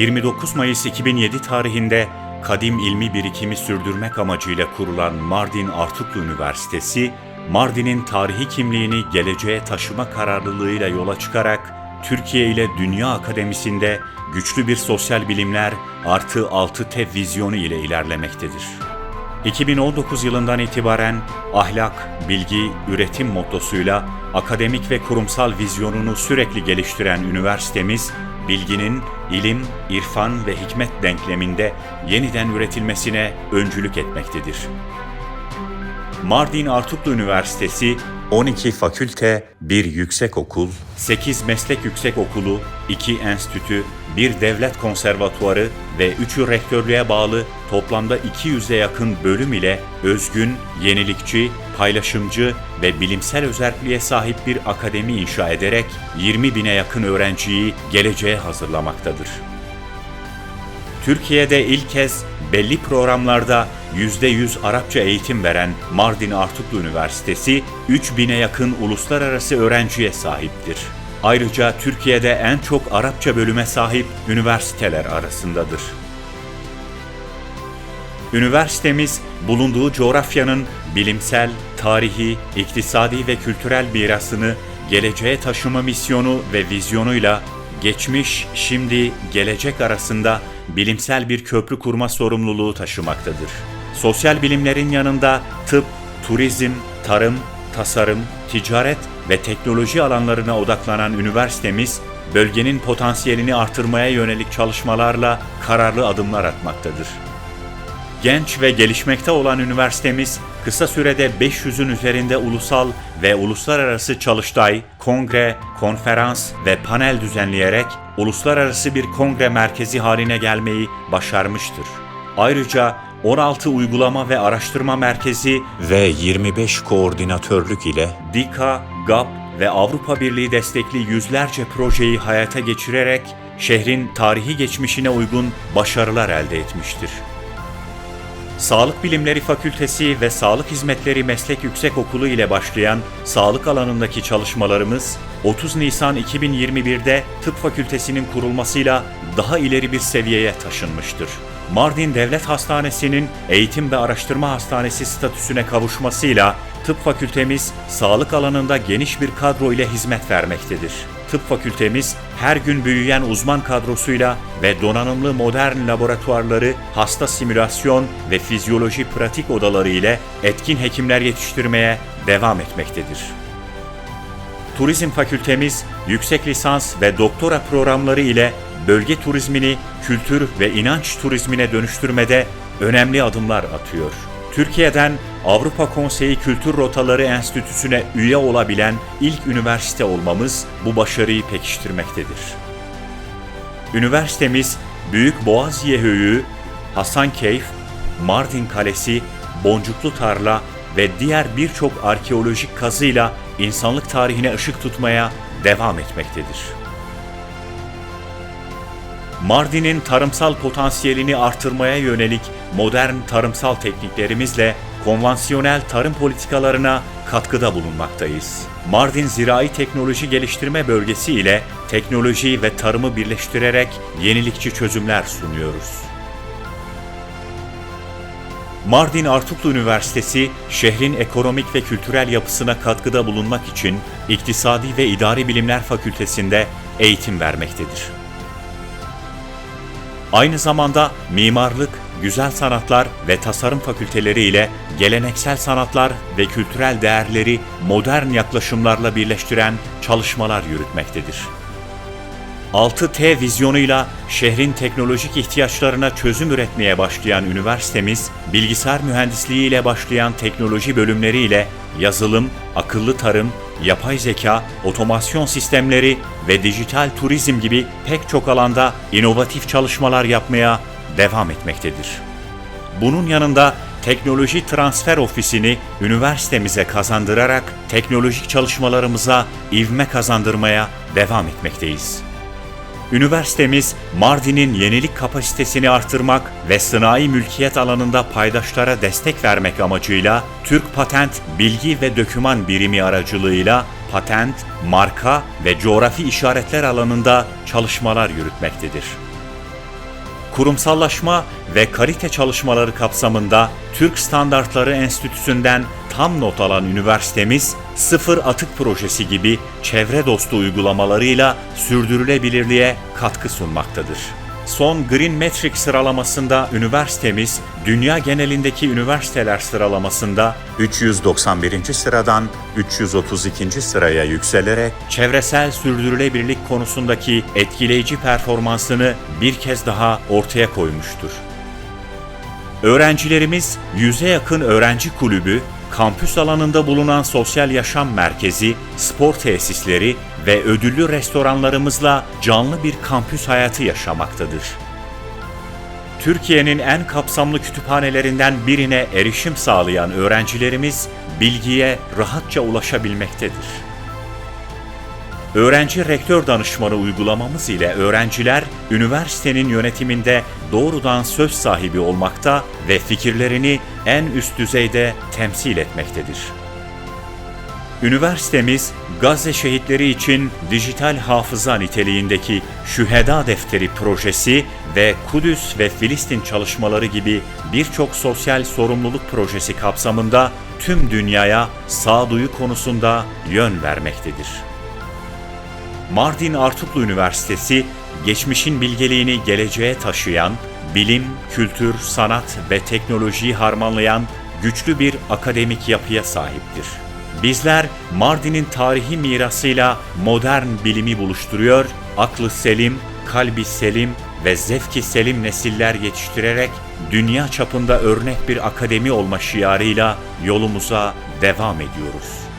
29 Mayıs 2007 tarihinde kadim ilmi birikimi sürdürmek amacıyla kurulan Mardin Artuklu Üniversitesi, Mardin'in tarihi kimliğini geleceğe taşıma kararlılığıyla yola çıkarak Türkiye ile Dünya Akademisi'nde güçlü bir sosyal bilimler artı 6 TEV vizyonu ile ilerlemektedir. 2019 yılından itibaren ahlak, bilgi, üretim mottosuyla akademik ve kurumsal vizyonunu sürekli geliştiren üniversitemiz, bilginin ilim, irfan ve hikmet denkleminde yeniden üretilmesine öncülük etmektedir. Mardin Artuklu Üniversitesi 12 fakülte, 1 yüksekokul, 8 meslek yüksekokulu, 2 enstitü, 1 devlet konservatuarı ve 3'ü rektörlüğe bağlı toplamda 200'e yakın bölüm ile özgün, yenilikçi, paylaşımcı ve bilimsel özelliğe sahip bir akademi inşa ederek 20 bine yakın öğrenciyi geleceğe hazırlamaktadır. Türkiye'de ilk kez belli programlarda %100 Arapça eğitim veren Mardin Artuklu Üniversitesi 3000'e yakın uluslararası öğrenciye sahiptir. Ayrıca Türkiye'de en çok Arapça bölüme sahip üniversiteler arasındadır. Üniversitemiz bulunduğu coğrafyanın bilimsel, tarihi, iktisadi ve kültürel mirasını geleceğe taşıma misyonu ve vizyonuyla geçmiş, şimdi, gelecek arasında bilimsel bir köprü kurma sorumluluğu taşımaktadır. Sosyal bilimlerin yanında tıp, turizm, tarım, tasarım, ticaret ve teknoloji alanlarına odaklanan üniversitemiz, bölgenin potansiyelini artırmaya yönelik çalışmalarla kararlı adımlar atmaktadır. Genç ve gelişmekte olan üniversitemiz kısa sürede 500'ün üzerinde ulusal ve uluslararası çalıştay, kongre, konferans ve panel düzenleyerek uluslararası bir kongre merkezi haline gelmeyi başarmıştır. Ayrıca 16 uygulama ve araştırma merkezi ve 25 koordinatörlük ile DİKA, GAP ve Avrupa Birliği destekli yüzlerce projeyi hayata geçirerek şehrin tarihi geçmişine uygun başarılar elde etmiştir. Sağlık Bilimleri Fakültesi ve Sağlık Hizmetleri Meslek Yüksekokulu ile başlayan sağlık alanındaki çalışmalarımız 30 Nisan 2021'de Tıp Fakültesinin kurulmasıyla daha ileri bir seviyeye taşınmıştır. Mardin Devlet Hastanesi'nin eğitim ve araştırma hastanesi statüsüne kavuşmasıyla tıp fakültemiz sağlık alanında geniş bir kadro ile hizmet vermektedir. Tıp fakültemiz her gün büyüyen uzman kadrosuyla ve donanımlı modern laboratuvarları, hasta simülasyon ve fizyoloji pratik odaları ile etkin hekimler yetiştirmeye devam etmektedir. Turizm fakültemiz yüksek lisans ve doktora programları ile bölge turizmini kültür ve inanç turizmine dönüştürmede önemli adımlar atıyor. Türkiye'den Avrupa Konseyi Kültür Rotaları Enstitüsü'ne üye olabilen ilk üniversite olmamız bu başarıyı pekiştirmektedir. Üniversitemiz Büyük Boğaziye Höyüğü, Hasankeyf, Mardin Kalesi, Boncuklu Tarla ve diğer birçok arkeolojik kazıyla insanlık tarihine ışık tutmaya devam etmektedir. Mardin'in tarımsal potansiyelini artırmaya yönelik modern tarımsal tekniklerimizle konvansiyonel tarım politikalarına katkıda bulunmaktayız. Mardin Zirai Teknoloji Geliştirme Bölgesi ile teknoloji ve tarımı birleştirerek yenilikçi çözümler sunuyoruz. Mardin Artuklu Üniversitesi, şehrin ekonomik ve kültürel yapısına katkıda bulunmak için İktisadi ve İdari Bilimler Fakültesinde eğitim vermektedir. Aynı zamanda mimarlık, güzel sanatlar ve tasarım fakülteleri ile geleneksel sanatlar ve kültürel değerleri modern yaklaşımlarla birleştiren çalışmalar yürütmektedir. 6T vizyonuyla şehrin teknolojik ihtiyaçlarına çözüm üretmeye başlayan üniversitemiz, bilgisayar mühendisliği ile başlayan teknoloji bölümleriyle yazılım, akıllı tarım, yapay zeka, otomasyon sistemleri ve dijital turizm gibi pek çok alanda inovatif çalışmalar yapmaya devam etmektedir. Bunun yanında Teknoloji Transfer Ofisi'ni üniversitemize kazandırarak teknolojik çalışmalarımıza ivme kazandırmaya devam etmekteyiz. Üniversitemiz Mardin'in yenilik kapasitesini artırmak ve sanayi mülkiyet alanında paydaşlara destek vermek amacıyla Türk Patent Bilgi ve Döküman Birimi aracılığıyla patent, marka ve coğrafi işaretler alanında çalışmalar yürütmektedir. Kurumsallaşma ve kalite çalışmaları kapsamında Türk Standartları Enstitüsü'nden tam not alan üniversitemiz, sıfır atık projesi gibi çevre dostu uygulamalarıyla sürdürülebilirliğe katkı sunmaktadır. Son Green Metric sıralamasında üniversitemiz, dünya genelindeki üniversiteler sıralamasında 391. sıradan 332. sıraya yükselerek çevresel sürdürülebilirlik konusundaki etkileyici performansını bir kez daha ortaya koymuştur. Öğrencilerimiz 100'e yakın öğrenci kulübü, kampüs alanında bulunan sosyal yaşam merkezi, spor tesisleri ve ödüllü restoranlarımızla canlı bir kampüs hayatı yaşamaktadır. Türkiye'nin en kapsamlı kütüphanelerinden birine erişim sağlayan öğrencilerimiz bilgiye rahatça ulaşabilmektedir. Öğrenci rektör danışmanı uygulamamız ile öğrenciler üniversitenin yönetiminde doğrudan söz sahibi olmakta ve fikirlerini en üst düzeyde temsil etmektedir. Üniversitemiz Gazze şehitleri için dijital hafıza niteliğindeki Şüheda Defteri projesi ve Kudüs ve Filistin çalışmaları gibi birçok sosyal sorumluluk projesi kapsamında tüm dünyaya sağduyu konusunda yön vermektedir. Mardin Artuklu Üniversitesi, geçmişin bilgeliğini geleceğe taşıyan, bilim, kültür, sanat ve teknolojiyi harmanlayan güçlü bir akademik yapıya sahiptir. Bizler Mardin'in tarihi mirasıyla modern bilimi buluşturuyor, aklı selim, kalbi selim ve zevki selim nesiller yetiştirerek dünya çapında örnek bir akademi olma şiarıyla yolumuza devam ediyoruz.